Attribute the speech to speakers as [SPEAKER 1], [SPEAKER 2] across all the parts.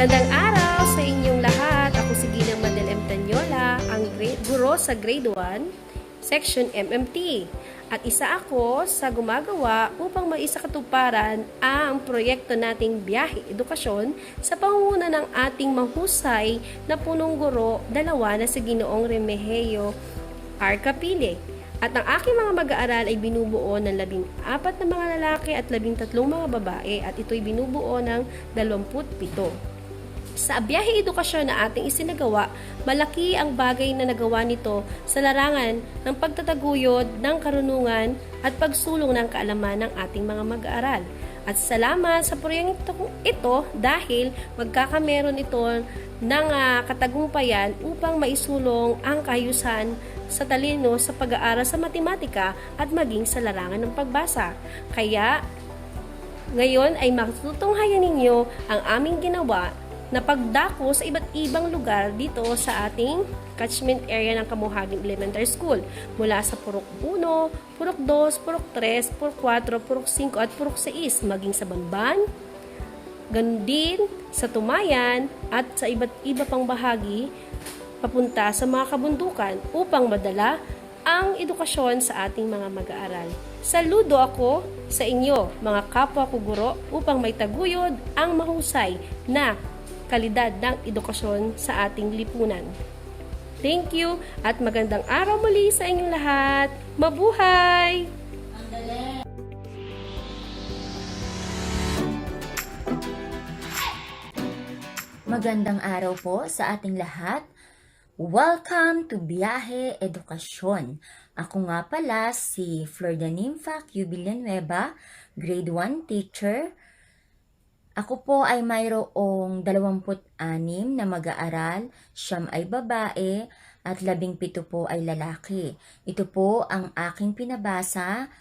[SPEAKER 1] Magandang araw sa inyong lahat. Ako si Ginang Madel M. Tanyola, ang grade, guro sa grade 1, section MMT. At isa ako sa gumagawa upang maisakatuparan ang proyekto nating biyahe edukasyon sa pangunguna ng ating mahusay na punong guro, dalawa na si Ginoong Remigio Arcapile. At ang aking mga mag-aaral ay binubuo ng labing apat na mga lalaki at labing tatlong mga babae at ito'y binubuo ng dalamput pito. Sa biyahe edukasyon na ating isinagawa, malaki ang bagay na nagawa nito sa larangan ng pagtataguyod ng karunungan at pagsulong ng kaalaman ng ating mga mag-aaral. At salamat sa proyekto ito dahil magkakameron ito ng ah, katagumpayan upang maisulong ang kaayusan sa talino sa pag-aaral sa matematika at maging sa larangan ng pagbasa. Kaya ngayon ay matutunghayan ninyo ang aming ginawa na pagdako sa iba't ibang lugar dito sa ating catchment area ng Kamuhagin Elementary School. Mula sa Purok 1, Purok 2, Purok 3, Purok 4, Purok 5 at Purok 6, maging sa Banban, ganun din sa Tumayan at sa iba't iba pang bahagi papunta sa mga kabundukan upang madala ang edukasyon sa ating mga mag-aaral. Saludo ako sa inyo, mga kapwa ko guro, upang may taguyod ang mahusay na kalidad ng edukasyon sa ating lipunan. Thank you at magandang araw muli sa inyong lahat. Mabuhay!
[SPEAKER 2] Magandang araw po sa ating lahat. Welcome to Biyahe Edukasyon. Ako nga pala si Flor de Nympha Q. Villanueva, grade 1 teacher. Ako po ay mayroong 26 na mag-aaral, siyam ay babae, at 17 po ay lalaki. Ito po ang aking pinabasa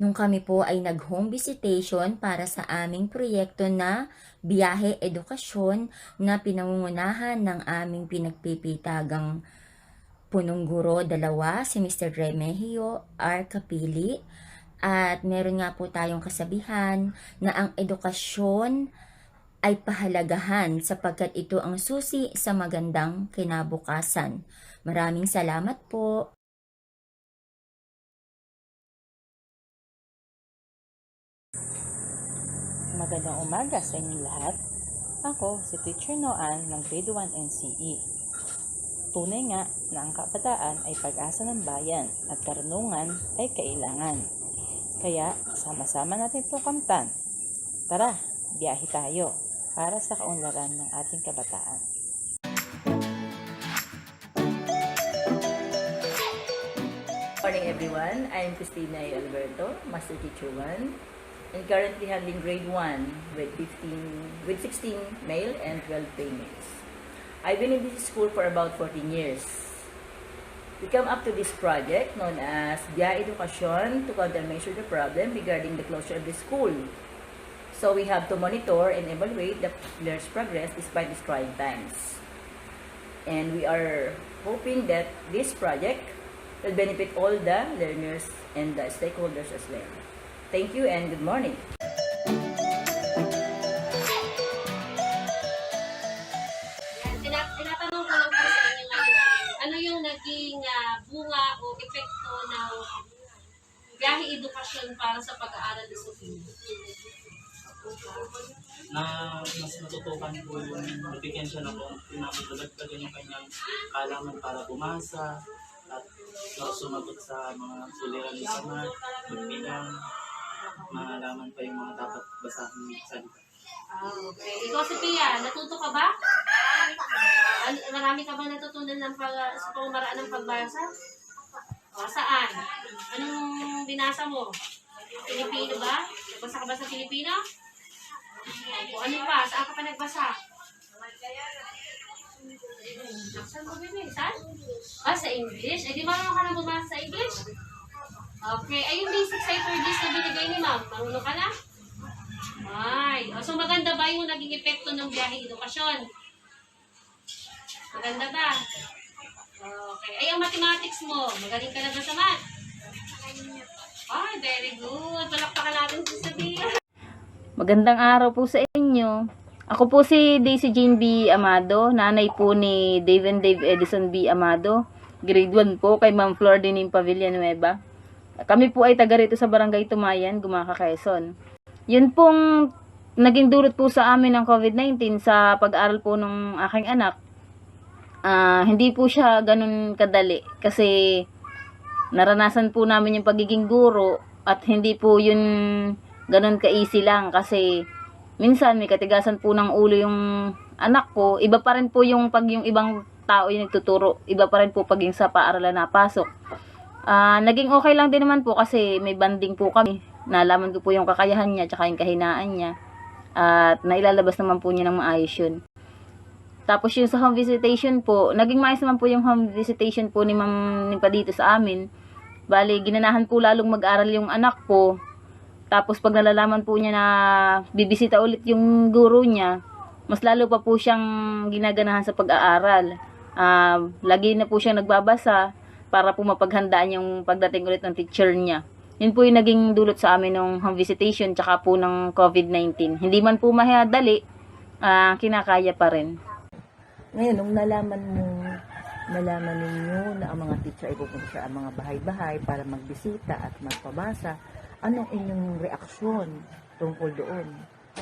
[SPEAKER 2] nung kami po ay nag-home visitation para sa aming proyekto na biyahe edukasyon na pinangungunahan ng aming pinagpipitagang punong guro dalawa, si Mr. Remigio R. Capili. At meron nga po tayong kasabihan na ang edukasyon ay pahalagahan sapagkat ito ang susi sa magandang kinabukasan. Maraming salamat po.
[SPEAKER 3] Magandang umaga sa inyong lahat. Ako si Teacher Noan ng Grade 1 NCE. Tunay nga na ang kabataan ay pag-asa ng bayan at karunungan ay kailangan. Kaya sama-sama natin itong kamtan. Tara, biyahe tayo para sa kaunlaran ng ating kabataan.
[SPEAKER 4] morning everyone. I'm Christina A. Alberto, Master Teacher 1, and currently handling grade 1 with 15 with 16 male and 12 females. I've been in this school for about 14 years. We come up to this project known as Bia Education to countermeasure the problem regarding the closure of the school. So we have to monitor and evaluate the players' progress despite these trying times. And we are hoping that this project will benefit all the learners and the stakeholders as well. Thank you and good morning.
[SPEAKER 1] Edukasyon para sa pag-aaral ni Sophie?
[SPEAKER 5] na mas natutukan po yung mabigyan siya ng pinapagdagdagan yung kanyang kalaman para bumasa at uh, sumagot sa mga suliran ni Samar, magbilang, malaman pa yung mga dapat basahin ng salita.
[SPEAKER 1] Ah, okay. Ikaw, Sophia, natuto ka ba? An- marami ka bang natutunan ng pag, sa pamamaraan ng pagbasa? O, saan? Anong binasa mo? Pilipino ba? Nagbasa ka ba sa Pilipino? O ano pa? Saan ka pa nagbasa? Saan mo bibig? Saan? Ah, sa English? Eh, di marunong ka na bumasa sa English? Okay. Ay, yung basic psychologies na binigay ni ma'am, marunong ka na? Ay, oh, so maganda ba yung naging epekto ng biyahe edukasyon? Maganda ba? Ang mathematics mo, magaling ka na ba sa math? Ay, very good. Palakpakan natin si Sophia.
[SPEAKER 6] Magandang araw po sa inyo. Ako po si Daisy Jean B. Amado, nanay po ni Dave and Dave Edison B. Amado. Grade 1 po kay Ma'am Flor Dinim Villanueva. Kami po ay taga rito sa Barangay Tumayan, Gumaka, Quezon. Yun pong naging dulot po sa amin ng COVID-19 sa pag-aaral po ng aking anak. Ah, hindi po siya ganun kadali kasi naranasan po namin yung pagiging guro at hindi po yun ganun ka-easy lang kasi minsan may katigasan po ng ulo yung anak ko. Iba pa rin po yung pag yung ibang tao yung nagtuturo. Iba pa rin po pag yung sa paaralan napasok. Ah, naging okay lang din naman po kasi may banding po kami. Nalaman ko po yung kakayahan niya tsaka yung kahinaan niya. At nailalabas naman po niya ng maayos yun. Tapos yung sa home visitation po, naging maayos naman po yung home visitation po ni Ma'am ni pa dito sa amin. Bali, ginanahan po lalong mag-aral yung anak ko. Tapos pag nalalaman po niya na bibisita ulit yung guro niya, mas lalo pa po siyang ginaganahan sa pag-aaral. Ah, lagi na po siyang nagbabasa para po mapaghandaan yung pagdating ulit ng teacher niya. Yun po yung naging dulot sa amin ng home visitation tsaka po ng COVID-19. Hindi man po mahadali, ah, kinakaya pa rin.
[SPEAKER 3] Ngayon, nung nalaman mo, nalaman ninyo na ang mga teacher ay pupunta sa mga bahay-bahay para magbisita at magpabasa, anong inyong reaksyon tungkol doon?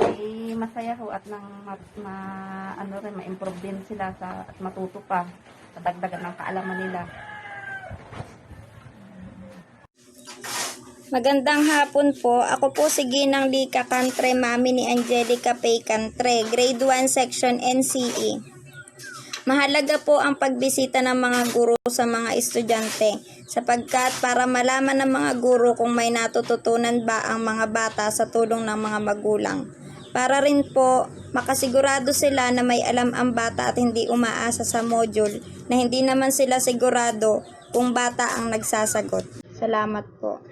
[SPEAKER 7] ay masaya ho at nang ma, ma- ano rin ma-improve din sila sa at matuto pa kadagdagan ng kaalaman nila.
[SPEAKER 8] Magandang hapon po. Ako po si Ginang Lika Kantre, mami ni Angelica Pay Kantre, grade 1 section NCE. Mahalaga po ang pagbisita ng mga guro sa mga estudyante sapagkat para malaman ng mga guro kung may natututunan ba ang mga bata sa tulong ng mga magulang. Para rin po makasigurado sila na may alam ang bata at hindi umaasa sa module na hindi naman sila sigurado kung bata ang nagsasagot. Salamat po.